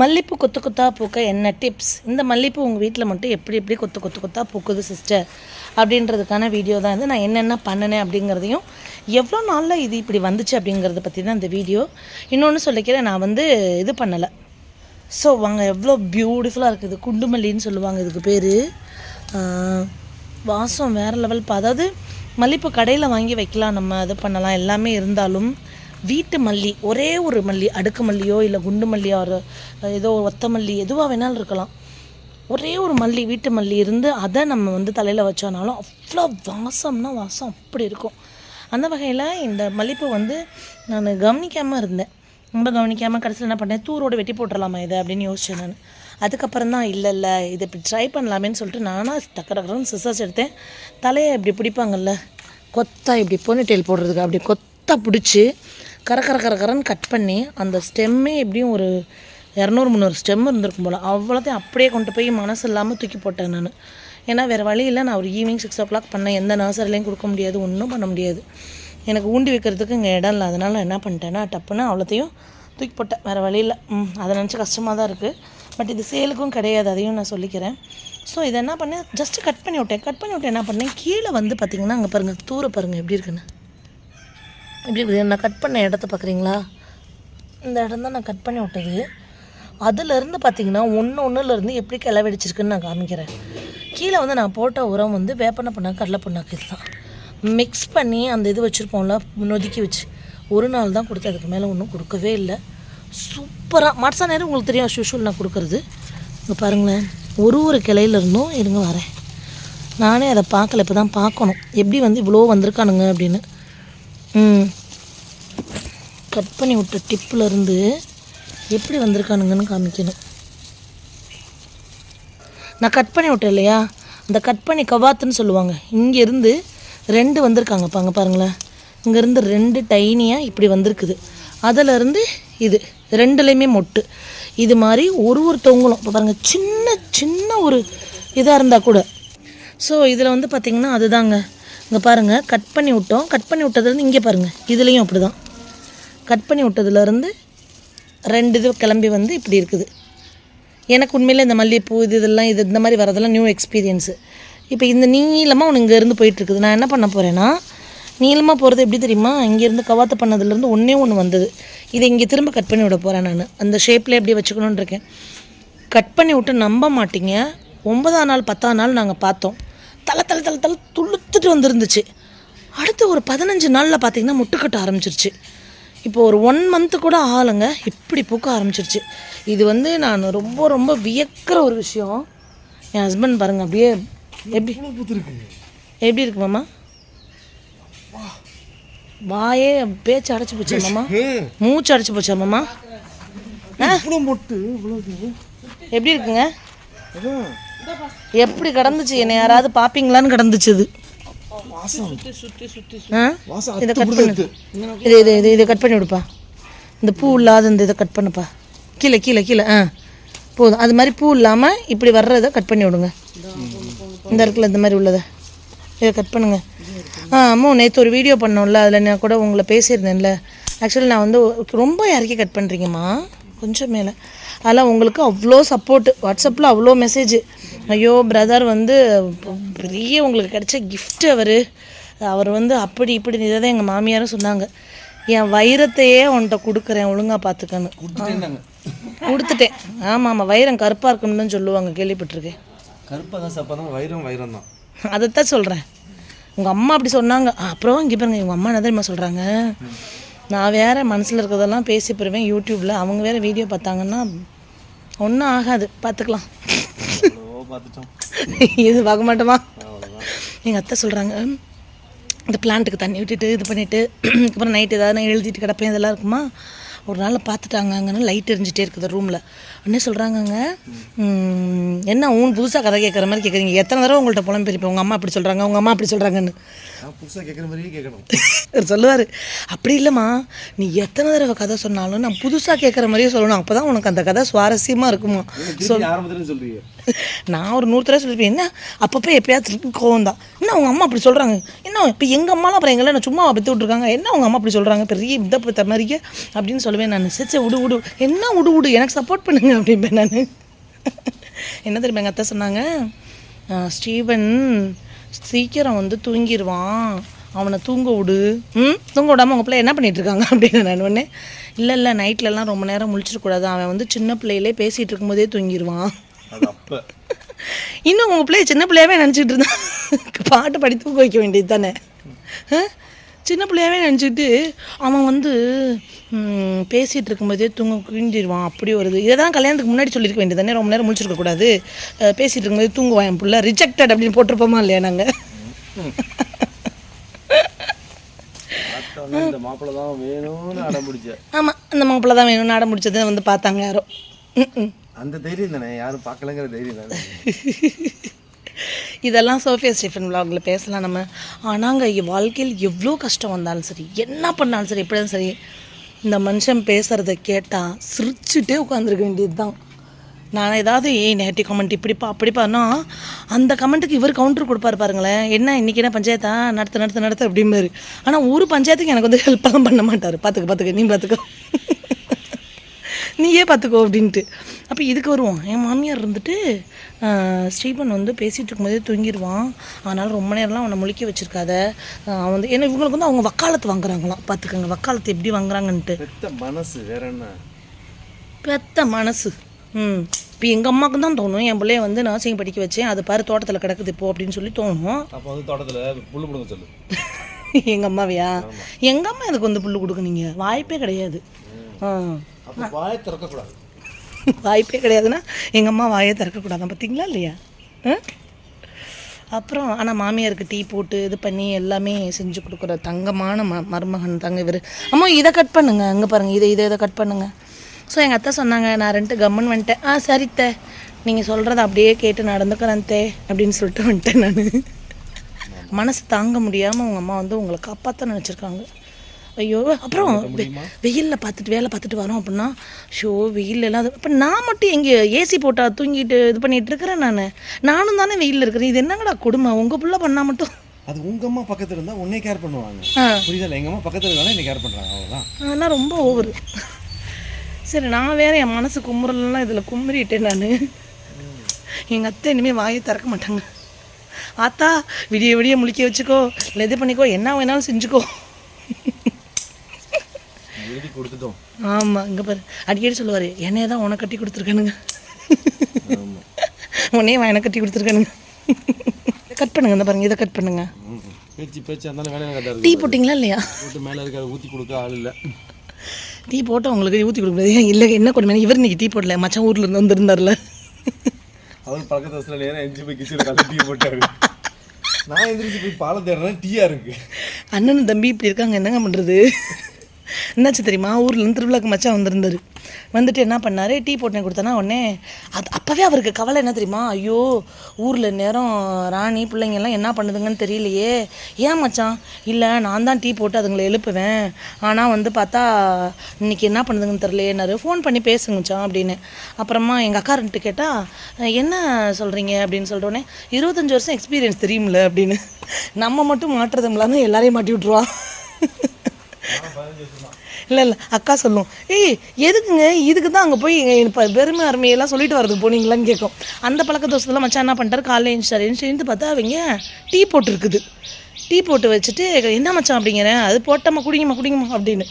மல்லிப்பூ கொத்து கொத்தா பூக்க என்ன டிப்ஸ் இந்த மல்லிப்பூ உங்கள் வீட்டில் மட்டும் எப்படி எப்படி கொத்து கொத்து கொத்தா பூக்குது சிஸ்டர் அப்படின்றதுக்கான வீடியோ தான் இது. நான் என்னென்ன பண்ணினேன் அப்படிங்கிறதையும் எவ்வளோ நாளில் இது இப்படி வந்துச்சு அப்படிங்கிறத பற்றி தான் இந்த வீடியோ இன்னொன்று சொல்லிக்கிறேன் நான் வந்து இது பண்ணலை. ஸோ வாங்க எவ்வளோ பியூட்டிஃபுல்லாக இருக்குது. குண்டுமல்லின்னு சொல்லுவாங்க இதுக்கு பேர். வாசம் வேறு லெவல் அதாவது மல்லிப்பூ கடையில் வாங்கி வைக்கலாம். நம்ம இது பண்ணலாம். எல்லாமே இருந்தாலும் வீட்டு மல்லி ஒரே ஒரு மல்லி அடுக்கு மல்லியோ இல்லை குண்டு மல்லியோ ஒரு ஏதோ ஒத்த மல்லி எதுவாக வேணாலும் இருக்கலாம். ஒரே ஒரு மல்லி வீட்டு மல்லி இருந்து அதை நம்ம வந்து தலையில் வச்சோனாலும் அவ்வளோ வாசம்னா வாசம் அப்படி இருக்கும். அந்த வகையில் இந்த மல்லிப்பூ வந்து நான் கவனிக்காமல் இருந்தேன். ரொம்ப கவனிக்காமல் கடைசியில் என்ன பண்ணேன் தூரோடு வெட்டி போட்டுடலாமா இதை அப்படின்னு யோசிச்சேன் நான். அதுக்கப்புறம் தான் இல்லை இல்லை இதை இப்படி ட்ரை பண்ணலாமேன்னு சொல்லிட்டு நானாக டக்கு டக்குன்னு சிசர்ஸ் எடுத்தேன். தலையை இப்படி பிடிப்பாங்கல்ல கொத்தா இப்படி போனி போடுறதுக்கு அப்படி கொத்தா பிடிச்சி கர கர கட் பண்ணி அந்த ஸ்டெம்மே எப்படியும் ஒரு இரநூறு முந்நூறு ஸ்டெம் இருந்திருக்கும் போல். அவ்வளோத்தையும் அப்படியே கொண்டு போய் மனசு இல்லாமல் தூக்கி போட்டேன் நான். ஏன்னா வேறு வழி இல்லை. நான் ஒரு ஈவினிங் சிக்ஸ் ஓ கிளாக் பண்ணேன் எந்த நர்சரிலையும் கொடுக்க முடியாது. ஒன்றும் பண்ண முடியாது. எனக்கு ஊண்டி வைக்கிறதுக்கு இங்கே இடம் இல்லை. அதனால் என்ன பண்ணிட்டேன்னா டப்புன்னு அவ்வளோத்தையும் தூக்கி போட்டேன். வேறு வழி இல்லை. ம் அதை நினச்சி கஷ்டமாக தான் இருக்குது பட் இது சேலுக்கும் கிடையாது. அதையும் நான் சொல்லிக்கிறேன். ஸோ இதை என்ன பண்ணேன்? ஜஸ்ட்டு கட் பண்ணி விட்டேன். கட் பண்ணி விட்டு என்ன பண்ணேன்? கீழே வந்து பார்த்திங்கன்னா அங்கே பாருங்கள் தூர பாருங்கள் எப்படி இருக்குன்னு. இப்படி நான் கட் பண்ண இடத்த பார்க்குறீங்களா இந்த இடம் தான் நான் கட் பண்ணி விட்டது. அதுலேருந்து பார்த்தீங்கன்னா ஒன்று ஒன்றுலேருந்து எப்படி கிளவடிச்சிருக்குன்னு நான் காமிக்கிறேன். கீழே வந்து நான் போட்ட உரம் வந்து வேப்பனை பண்ணாக்கு கடலை பண்ணாக்கு இதுதான் மிக்ஸ் பண்ணி அந்த இது வச்சுருப்போம்ல நொதுக்கி வச்சு. ஒரு நாள் தான் கொடுத்து அதுக்கு மேலே ஒன்றும் கொடுக்கவே இல்லை. சூப்பராக மட்சா நேரம் உங்களுக்கு தெரியும் ஷூஷுவல் நான் கொடுக்குறது. இங்கே பாருங்களேன். ஒரு ஒரு கிளையிலேருந்தும் இருங்க வரேன். நானே அதை பார்க்கல இப்போ தான் பார்க்கணும். எப்படி வந்து இவ்வளோ வந்திருக்கானுங்க அப்படின்னு. ம். கட் பண்ணி விட்ட டிப்பில் இருந்து எப்படி வந்திருக்கானுங்கன்னு காமிக்கணும். நான் கட் பண்ணி விட்டேன் இல்லையா? அந்த கட் பண்ணி கவாத்துன்னு சொல்லுவாங்க. இங்கேருந்து ரெண்டு வந்திருக்காங்க. பாங்க பாருங்களேன். இங்கேருந்து ரெண்டு டைனியாக இப்படி வந்திருக்குது. அதிலருந்து இது. ரெண்டுலேயுமே மொட்டு. இது மாதிரி ஒரு ஒரு தொங்கலும். இப்போ பாருங்கள் சின்ன சின்ன ஒரு இதாக இருந்தால் கூட. ஸோ இதில் வந்து பார்த்திங்கன்னா அதுதாங்க. இங்கே பாருங்கள் கட் பண்ணி விட்டோம். கட் பண்ணி விட்டதுலேருந்து இங்கே பாருங்கள் இதுலேயும் அப்படி தான் கட் பண்ணி விட்டதுலேருந்து ரெண்டு இது கிளம்பி வந்து இப்படி இருக்குது. எனக்கு உண்மையில் இந்த மல்லிகைப்பூ இது இதெல்லாம் இது இந்த மாதிரி வரதெல்லாம் நியூ எக்ஸ்பீரியன்ஸு இப்போ இந்த நீளமாக ஒன்று இங்கேருந்து போயிட்டுருக்குது நான் என்ன பண்ண போகிறேன்னா நீளமாக போகிறது எப்படி தெரியுமா? இங்கேருந்து கவாத்து பண்ணதுலேருந்து ஒன்றே ஒன்று வந்தது. இதை இங்கே திரும்ப கட் பண்ணி விட போகிறேன் நான். அந்த ஷேப்பில் எப்படி வச்சுக்கணுன்னு இருக்கேன். கட் பண்ணி விட்டு நம்ப மாட்டிங்க. ஒன்பதாம் நாள் பத்தாம் நாள் நாங்கள் பார்த்தோம். தலை தலை தலை தலை துளுத்துட்டு வந்துருந்துச்சு. அடுத்து ஒரு பதினஞ்சு நாளில் பார்த்தீங்கன்னா முட்டுக்கட்ட ஆரம்பிச்சிருச்சு. இப்போ ஒரு ஒன் மந்த்து கூட ஆளுங்க இப்படி பூக்க ஆரம்பிச்சிருச்சு. இது வந்து நான் ரொம்ப ரொம்ப வியக்கிற ஒரு விஷயம். என் ஹஸ்பண்ட் பாருங்க அப்படியே எப்படி எப்படி இருக்கு மாமா? வாயே பேச்சு அடைச்சி போச்சா மாமா? மூச்சு அடைச்சி போச்சா மாமா? எப்படி இருக்குங்க? எப்படி கடந்துச்சு? என்னை யாராவது பார்ப்பீங்களான்னு கடந்துச்சு இது இதை கட் பண்ணு. இது இது இது இதை கட் பண்ணி விடுப்பா. இந்த பூ இல்லாத இந்த இதை கட் பண்ணுப்பா. கீழே கீழே கீழே ஆ. போதும். அது மாதிரி பூ இல்லாமல் இப்படி வர்றதை கட் பண்ணி விடுங்க. இந்த இருக்குல்ல இந்த மாதிரி உள்ளதை. இதை கட் பண்ணுங்க. ஆ அம்மா நேற்று ஒரு வீடியோ பண்ணோம்ல அதில் நான் கூட உங்களை பேசியிருந்தேன்ல. ஆக்சுவலி நான் வந்து ரொம்ப இறக்கி கட் பண்ணுறீங்கம்மா கொஞ்சம் மேலே. அதெல்லாம் உங்களுக்கு அவ்வளோ சப்போர்ட்டு வாட்ஸ்அப்பில் அவ்வளோ மெசேஜ் ஐயோ பிரதர் வந்து பெரிய உங்களுக்கு கிடைச்ச gift அவர். அவர் வந்து அப்படி இப்படி இதை தான் எங்கள் மாமியாரும் சொன்னாங்க. என் வைரத்தையே உன்கிட்ட கொடுக்குறேன் ஒழுங்காக பார்த்துக்கன்னு. கொடுத்துட்டேன். ஆமாம் ஆமாம் வைரம் கருப்பாக இருக்குன்னு தான் சொல்லுவாங்க கேள்விப்பட்டிருக்கேன். கருப்பாக தான் சாப்பாதான் வைரம் வைரம் தான். அதைத்தான் சொல்கிறேன் உங்கள் அம்மா அப்படி சொன்னாங்க. அப்புறம் இங்கே பாருங்க உங்கள் அம்மா என்ன தெரியுமா சொல்கிறாங்க நான் வேற மனசில் இருக்கிறதெல்லாம் பேசி போயிருவேன் யூடியூப்பில் அவங்க வேற வீடியோ பார்த்தாங்கன்னா ஒன்றும் ஆகாது. பார்த்துக்கலாம் இது பார்க்க மாட்டோமா எங்கள் அத்தை சொல்கிறாங்க இந்த பிளான்ட்டுக்கு தண்ணி விட்டுட்டு இது பண்ணிவிட்டு அப்புறம் நைட் ஏதாவது நான் எழுதிட்டு கிடப்பேன் இதெல்லாம் இருக்குமா? ஒரு நாள் பார்த்துட்டாங்க அங்கன்னு லைட் எரிஞ்சிட்டே இருக்குது ரூமில் உடனே சொல்கிறாங்கங்க என்ன ஊன் புதுசாக கதை கேட்குற மாதிரி கேட்குறீங்க எத்தனை தடவை உங்கள்கிட்ட புலம்பெரிப்பேன் உங்கள் அம்மா அப்படி சொல்கிறாங்க உங்கள் அம்மா அப்படி சொல்கிறாங்கன்னு புதுசாக கேட்குற மாதிரியே கேட்கணும் அவர் சொல்லுவார் அப்படி இல்லைம்மா நீ எத்தனை தடவை கதை சொன்னாலும் நான் புதுசாக கேட்குற மாதிரியே சொல்லணும். அப்போ தான் உனக்கு அந்த கதை சுவாரஸ்யமாக இருக்குமா? ஆரம்பத்துலேருந்து சொல்றீங்க. நான் ஒரு நூறு தடவை சொல்லியிருப்பேன் என்ன? அப்பப்போ எப்பயாவது கோவம் தான். என்ன அவங்க அம்மா அப்படி சொல்கிறாங்க என்ன இப்போ எங்கள் அம்மாலாம் அப்புறம் எங்களை நான் சும்மா பற்றி விட்ருக்காங்க என்ன அவங்க அம்மா அப்படி சொல்கிறாங்க பெரிய இந்த பத்த மாதிரிக்க அப்படின்னு சொல்லுவேன் நான். சிச்சை விடு விடு. என்ன விடு விடு? எனக்கு சப்போர்ட் பண்ணுங்க அப்படிம்பேன் நான். என்ன தெரியுமா எங்கள் அத்தை சொன்னாங்க? ஸ்டீவன் சீக்கிரம் வந்து தூங்கிடுவான் அவனை தூங்க விடு. ம்? தூங்க விடாமல் உங்கள் பிள்ளை என்ன பண்ணிகிட்ருக்காங்க இருக்காங்க? அப்படின்னு நான் ஒன்று இல்லை இல்லை நைட்லலாம் ரொம்ப நேரம் முழிச்சிடக்கூடாது. அவன் வந்து சின்ன பிள்ளையிலே பேசிகிட்டு இருக்கும்போதே தூங்கிடுவான் அது அப்ப. இன்னும் உங்கள் பிள்ளைய சின்ன பிள்ளையாவே நினச்சிட்டு இருந்தான் பாட்டு படி தூக்க வைக்க வேண்டியது தானே? சின்ன பிள்ளையாவே நினச்சிட்டு அவன் வந்து ம், பேசிட்டு இருக்கும்போதே தூங்க குழிஞ்சிருவான் அப்படி வருது இதை. தான் கல்யாணத்துக்கு முன்னாடி சொல்லியிருக்க வேண்டியது தானே? ரொம்ப நேரம் முழிச்சிருக்க கூடாது. அஹ், பேசிட்டு இருக்கும்போது தூங்குவான் என் பிள்ளை. ரிஜெக்டட் அப்படின்னு போட்டிருப்போமா இல்லையா நாங்கள் பார்த்தோன்னே இந்த மாப்பிள்ளை தான் வேணும்னு அடம் பிடிச்ச ஆமாம் அந்த மாப்பிள்ளை தான் வேணும் நாட முடிச்சதை வந்து பார்த்தாங்க யாரோ. ம் ம். அந்த தைரியம் தானே? யாரும் பார்க்கலங்கிற தைரியம் தானே? இதெல்லாம் சோஃபியா ஸ்டீஃபன் vlogல பேசலாம் நம்ம. ஆனாங்க வாழ்க்கையில் எவ்வளோ கஷ்டம் வந்தாலும் சரி என்ன பண்ணாலும் சரி எப்படியும் சரி இந்த மனுஷன் பேசுகிறத கேட்டால் சிரிச்சுட்டே உட்காந்துருக்க வேண்டியது தான் நான் ஏதாவது ஏய் நெகட்டிவ் கமெண்ட் இப்படிப்பா அப்படிப்பானா அந்த கமெண்ட்டுக்கு இவர் கவுண்டர் கொடுப்பாரு பாருங்களேன். என்ன இன்றைக்கி என்ன பஞ்சாயத்தா? நடத்து நடத்து நடத்து அப்படிம்பாரு. ஆனால் ஒரு பஞ்சாயத்துக்கு எனக்கு வந்து ஹெல்ப்லாம் பண்ண மாட்டார். பார்த்துக்க பார்த்துக்க நீ பார்த்துக்க நீயே பார்த்துக்கோ அப்படின்ட்டு. அப்போ இதுக்கு வருவோம். என் மாமியார் இருந்துட்டு ஸ்டீபன் வந்து பேசிகிட்டு இருக்கும்போதே தூங்கிடுவான் அதனால் ரொம்ப நேரம்லாம் அவனை முழிக்க வச்சிருக்காத. அவன் வந்து ஏன்னா இவங்களுக்கு வந்து அவங்க வக்காலத்து வாங்குறாங்களாம். பார்த்துக்கோங்க வக்காலத்து எப்படி வாங்குறாங்கன்ட்டு. மனசு வேற என்ன? பெத்த மனசு. ம். இப்போ எங்கள் அம்மாவுக்கு தான் தோணும். என் பிள்ளைய வந்து நர்சிங் படிக்க வச்சேன். அது பாரு தோட்டத்தில் கிடக்குது இப்போ அப்படின்னு சொல்லி தோணும். அப்போ வந்து தோட்டத்துல புல்லு பிடுங்க சொல்லு. எங்கள் அம்மாவையா? எங்கள் அம்மா எனக்கு வந்து புல்லு கொடுக்குனீங்க? வாய்ப்பே கிடையாது. ஆ. அப்போ வாயை திறக்கக்கூடாது. வாய்ப்பே கிடையாதுன்னா எங்கள் அம்மா வாயை திறக்கக்கூடாதான் பார்த்தீங்களா இல்லையா? அப்புறம் ஆனால் மாமியாருக்கு டீ போட்டு இது பண்ணி எல்லாமே செஞ்சு கொடுக்குற தங்கமான ம மருமகன் தங்க இவர். அம்மா இதை கட் பண்ணுங்கள் அங்கே பாருங்கள் இதை இதை இதை கட் பண்ணுங்கள் ஸோ எங்கள் அத்தை சொன்னாங்க நான் ரெண்டு கம்மன் வந்துட்டேன். ஆ சரித்த நீங்கள் சொல்கிறத அப்படியே கேட்டு நடந்துக்கிறேன் தே அப்படின்னு சொல்லிட்டு வந்துட்டேன் நான். மனசு தாங்க முடியாமல் உங்கள் அம்மா வந்து உங்களை காப்பாற்ற நினச்சிருக்காங்க. ஐயோ அப்புறம் வெயிலில் பார்த்துட்டு வேலை பார்த்துட்டு வரோம் அப்படின்னா ஷோ வெயில் எல்லாம் இப்போ நான் மட்டும் எங்கே ஏசி போட்டா தூங்கிட்டு இது பண்ணிட்டு இருக்கிறேன் நான். நானும் தானே வெயிலில் இருக்கிறேன். இது என்னங்கடா கொடுமை? உங்கள் புள்ள பண்ணால் மட்டும். அது உங்க அம்மா பக்கத்துல இருந்தா உன்னை கேர் பண்ணுவாங்க. புரியுதா? எங்க அம்மா பக்கத்துல இருந்தாலும் என்ன கேர் பண்றாங்க அவ்வளவுதான். அதெல்லாம் ரொம்ப ஓவர் சரி நான் வேற என் மனசு குமுறலாம் இதில் குமுறிட்டேன் நான். எங்கள் அத்தை இனிமேல் வாயை திறக்க மாட்டாங்க. ஆத்தா விடிய விடிய முழிக்க வச்சுக்கோ. இல்லை இது பண்ணிக்கோ. என்ன வேணாலும் செஞ்சுக்கோ. கொடுத்துட்டோம். ஆமாம் இங்கே பாரு. அடிக்கடி சொல்லுவார் என்னைய தான் உனக்கு கட்டி கொடுத்துருக்கானுங்க. ஆமா. உன்னையே வாயனை கட்டி கொடுத்துருக்கானுங்க. கட் பண்ணுங்க இந்த பாருங்க இதை கட் பண்ணுங்க. பேச்சு பேச்சு இருந்தாலும் வேலை கரெக்டாக டீ போட்டிங்களா இல்லையா? போட்டு மேலே இருக்க ஊற்றி கொடுக்க ஆள் இல்லை. டீ போட்டு உங்களுக்கு ஊற்றி கொடுக்குறது ஏன் இல்லை என்ன கொடுமை இவர் இன்னைக்கு டீ போடல மச்சான் ஊர்ல இருந்து வந்திருந்தார்ல. அவர் பக்கத்து வசதியில் நேரம் எஞ்சி போய் கிச்சன் கலந்து டீ போட்டாரு. நான் எந்திரிச்சு போய் பாலை தேடுறேன் டீயா இருக்கு. அண்ணனும் தம்பி இப்படி இருக்காங்க என்னங்க பண்ணுறது என்னாச்சு தெரியுமா? ஊர்லேருந்து திருவிழாக்கு மச்சான் வந்திருந்தாரு. வந்துட்டு என்ன பண்ணார்? டீ போட்டு கொடுத்தனா உடனே அது அப்போவே அவருக்கு கவலை என்ன தெரியுமா? ஐயோ ஊரில் நேரம் ராணி பிள்ளைங்கெல்லாம் என்ன பண்ணுதுங்கன்னு தெரியலையே. ஏன் மச்சான்? இல்லை நான் தான் டீ போட்டு அதுங்களை எழுப்புவேன். ஆனால் வந்து பார்த்தா இன்னைக்கு என்ன பண்ணுதுங்கன்னு தெரியலையேனாரு ஃபோன் பண்ணி பேசுங்க மச்சான் அப்படின்னு. அப்புறமா எங்கள் அக்கா ரெண்டு கேட்டால் என்ன சொல்கிறீங்க அப்படின்னு சொல்கிறோன்னே இருபத்தஞ்சி வருஷம் எக்ஸ்பீரியன்ஸ் தெரியும்ல அப்படின்னு. நம்ம மட்டும் மாட்டுறதுங்களான்னு எல்லாரையும் மாட்டி விட்ருவா இல்லை இல்லை அக்கா சொல்லும். ஏய் எதுக்குங்க? இதுக்கு தான் அங்கே போய் இப்போ பெருமை அருமையெல்லாம் சொல்லிட்டு வரது போனீங்களான்னு கேட்கும். அந்த பழக்க தோசத்தில் மச்சான் என்ன பண்ணிட்டார் காலையில் எழுந்துச்சார் எழுந்து பார்த்தா அவங்க டீ போட்டுருக்குது. டீ போட்டு வச்சுட்டு என்ன மச்சான் அப்படிங்கிறேன் அது போட்டம்மா குடிங்கம்மா குடிங்கம்மா அப்படின்னு.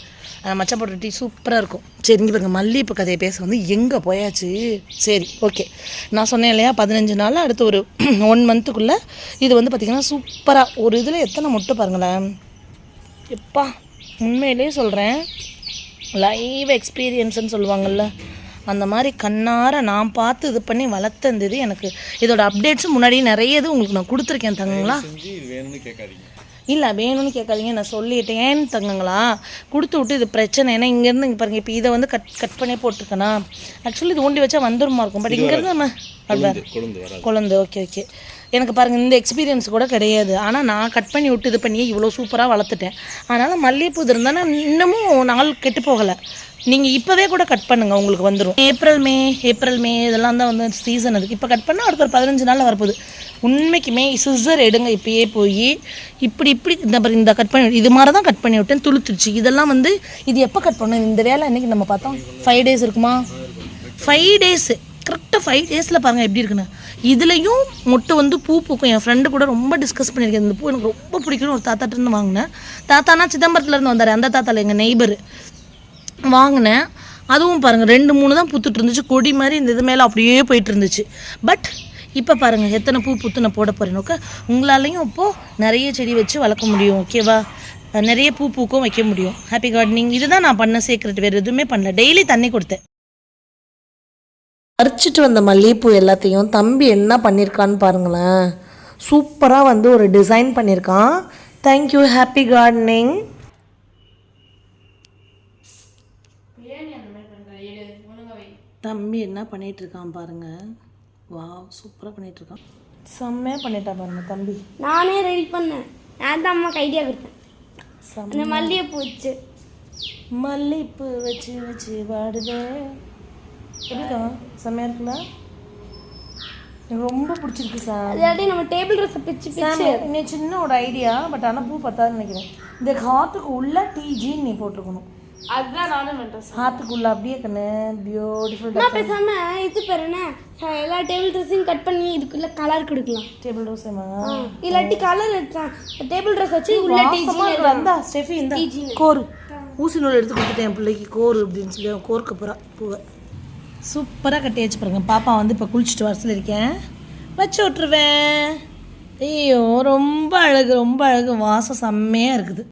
மச்சான் போட்ட டீ சூப்பராக இருக்கும். சரி இங்கே பாருங்க மல்லிகைப்பூ கதையை பேச வந்து எங்கே போயாச்சு? சரி ஓகே. நான் சொன்னேன் இல்லையா பதினஞ்சு நாள் அடுத்து ஒரு ஒன் மந்த்துக்குள்ளே இது வந்து பார்த்திங்கன்னா சூப்பராக ஒரு இதில் எத்தனை முட்டை பாருங்களேன். எப்பா உண்மையிலே சொல்கிறேன் லைவ் எக்ஸ்பீரியன்ஸ்னு சொல்லுவாங்கள்ல அந்த மாதிரி கண்ணார நான் பார்த்து இது பண்ணி வளர்த்தந்தது எனக்கு. இதோட அப்டேட்ஸும் முன்னாடி நிறைய இது உங்களுக்கு நான் கொடுத்துருக்கேன் தங்கங்களா? வேணும்னு கேட்காதீங்க. இல்லை வேணும்னு கேட்காதீங்க நான் சொல்லிட்டேன் ஏன்னு தங்கங்களா. கொடுத்து விட்டு இது பிரச்சனை. ஏன்னா இங்கேருந்து இங்கே பாருங்க இப்போ இதை வந்து கட் கட் பண்ணி போட்டிருக்கேனா. ஆக்சுவலி இது ஊண்டி வச்சா வந்துருமா இருக்கும். பட் இங்கேருந்து நம்ம கொழுந்து கொழுந்து ஓகே ஓகே எனக்கு பாருங்க இந்த எக்ஸ்பீரியன்ஸ் கூட கிடையாது. ஆனால் நான் கட் பண்ணி விட்டு இது பண்ணி இவ்வளோ சூப்பராக வளர்த்துட்டேன். அதனால் மல்லிகைப்பூ இருந்தால் இன்னமும் நாள் கெட்டு போகலை. நீங்கள் இப்போவே கூட கட் பண்ணுங்கள் உங்களுக்கு வந்துடும் ஏப்ரல் மே ஏப்ரல் மே இதெல்லாம் தான் வந்து சீசன் அதுக்கு. இப்போ கட் பண்ணால் அடுத்த ஒரு பதினஞ்சு நாளில் வரப்போகுது. உண்மைக்குமே சிசர் எடுங்க இப்பயே போய் இப்படி இப்படி இந்த மாதிரி இந்த கட் பண்ணி இது மாதிரி தான் கட் பண்ணி விட்டேன் துளுத்துருச்சு. இதெல்லாம் வந்து இது எப்போ கட் பண்ணணும்? இந்த வேலை இன்னைக்கு நம்ம பார்த்தோம். ஃபைவ் டேஸ் இருக்குமா? ஃபைவ் டேஸு கரெக்டாக ஃபைவ் டேஸில் பாருங்கள் எப்படி இருக்குன்னு. இதுலேயும் மொட்டை வந்து பூ பூக்கும். என் ஃப்ரெண்டு கூட ரொம்ப டிஸ்கஸ் பண்ணியிருக்கேன். இந்த பூ எனக்கு ரொம்ப பிடிக்கும்னு ஒரு தாத்தாட்டிருந்து வாங்கினேன். தாத்தானா சிதம்பரத்துலேருந்து வந்தார். அந்த தாத்தாவில் எங்கள் நெய்பர் வாங்கினேன். அதுவும் பாருங்கள் ரெண்டு மூணு தான் பூத்துட்டு இருந்துச்சு. கொடி மாதிரி இந்த இது மேலே அப்படியே போயிட்டு இருந்துச்சு. பட் இப்போ பாருங்கள் எத்தனை பூ புத்து நான் போட போகிறேன் ஓகே உங்களாலையும் இப்போது நிறைய செடி வச்சு வளர்க்க முடியும் ஓகேவா நிறைய பூ பூக்கும் வைக்க முடியும். ஹாப்பி கார்டனிங் இதுதான் நான் பண்ண சீக்கிரட் வேறு எதுவுமே பண்ணல. டெய்லி தண்ணி கொடுத்தேன். பறிச்சிட்டு வந்த மல்லிகைப்பூ எல்லாத்தையும் தம்பி என்ன பண்ணியிருக்கான்னு பாருங்களேன். சூப்பராக வந்து ஒரு டிசைன் பண்ணியிருக்கான் தேங்க்யூ ஹாப்பி கார்டனிங் தம்பி என்ன பண்ணிட்டு இருக்கான் பாருங்க. வா சூப்பராக பண்ணிட்டு இருக்கான் செம்மையாக பண்ணிட்டான் பாருங்க தம்பி. நானே ரெடி பண்ணேன். நான் தான் அம்மாக்கு ஐடியா கொடுத்தேன். அந்த மல்லிகைப்பூ வச்சு மல்லிப்பூ வச்சு வச்சு வாடுதே. எப்படிக்கா செம்மையாக இருக்குல்ல? எனக்கு ரொம்ப பிடிச்சிருக்கு சார் அதாட்டி நம்ம டேபிள் ட்ரெஸ்ஸை பிச்சு பிச்சு. இன்னும் சின்ன ஒரு ஐடியா பட் ஆனால் பூ பத்தாதுன்னு நினைக்கிறேன். இந்த ஹார்ட்டுக்கு உள்ள டிஜின்னு நீ போட்டிருக்கணும். அதுதான் நானும் பண்ணுறேன் அப்படியே கண்ணு பியூட்டிஃபுல் நான் பேசாம இது பேர் என்ன எல்லா டேபிள் ட்ரெஸ்ஸையும் கட் பண்ணி இதுக்குள்ள கலர் கொடுக்கலாம். டேபிள் ரோஸேமா இல்லாட்டி கலர் டேபிள் ட்ரெஸ் வச்சு உள்ள. வந்தா ஸ்டெஃபி இந்த கோரு. ஊசி நூல் எடுத்து கொடுத்துட்டேன் என் பிள்ளைக்கு. கோரு அப்படின்னு சொல்லி அவன் கோர்க்க போகிறா பூவை. சூப்பராக கட்டி வச்சு பாருங்க. பாப்பா வந்து இப்போ குளிச்சுட்டு வர சொல்லியிருக்கேன். வச்சு விட்ருவேன் ஐயோ ரொம்ப அழகு ரொம்ப அழகு. வாசம் செம்மையாக இருக்குது.